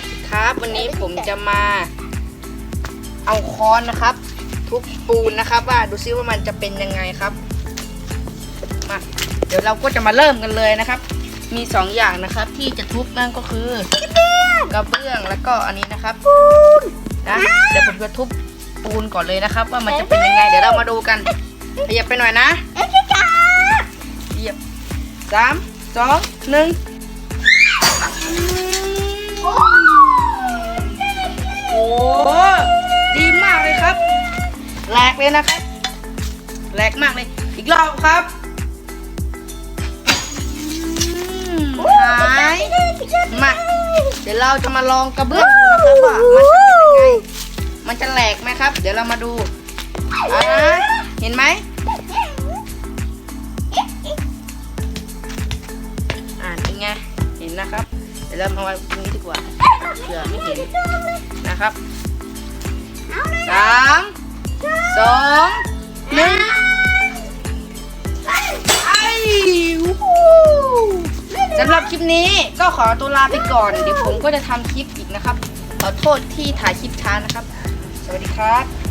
วัสดีครับ วันนี้ผมจะมาเอาค้อนนะครับ ทุบปูนนะครับว่าดูซิว่ามันจะเป็นยังไงครับมาเดี๋ยวเราก็จะมาเริ่มกันเลยนะครับ มีสองอย่างนะครับ ที่จะทุบนั่นก็คือกระเบื้องแล้วก็อันนี้นะครับนะเดี๋ยวผมจะทุบปูนก่อนเลยนะครับ ว่ามันจะเป็นยังไง เดี๋ยวเรามาดูกันขยับไปหน่อยนะเดี๋ยียบสามสองหนึ่ง แหลกเลยนะครับแหลกมากเลย อีกรอบครับหายมาเดี๋ยวเราจะมาลองกระเบื้องดูนะครับว่ามันจะเป็นยังไงมันจะแหลกไหมครับ เดี๋ยวเรามาดูอ่าเห็นไหมอ่าเป็นไงเห็นนะครับ เดี๋ยวเรามาไว้ตรงนี้ดีกว่าเผื่อไม่เห็นนะครับสาม สองหนึ่งไอ้วู้สำหรับคลิปนี้ก็ขอตัวลาไปก่อน เดี๋ยวผมก็จะทำคลิปอีกนะครับ ขอโทษที่ถ่ายคลิปช้านะครับ สวัสดีครับ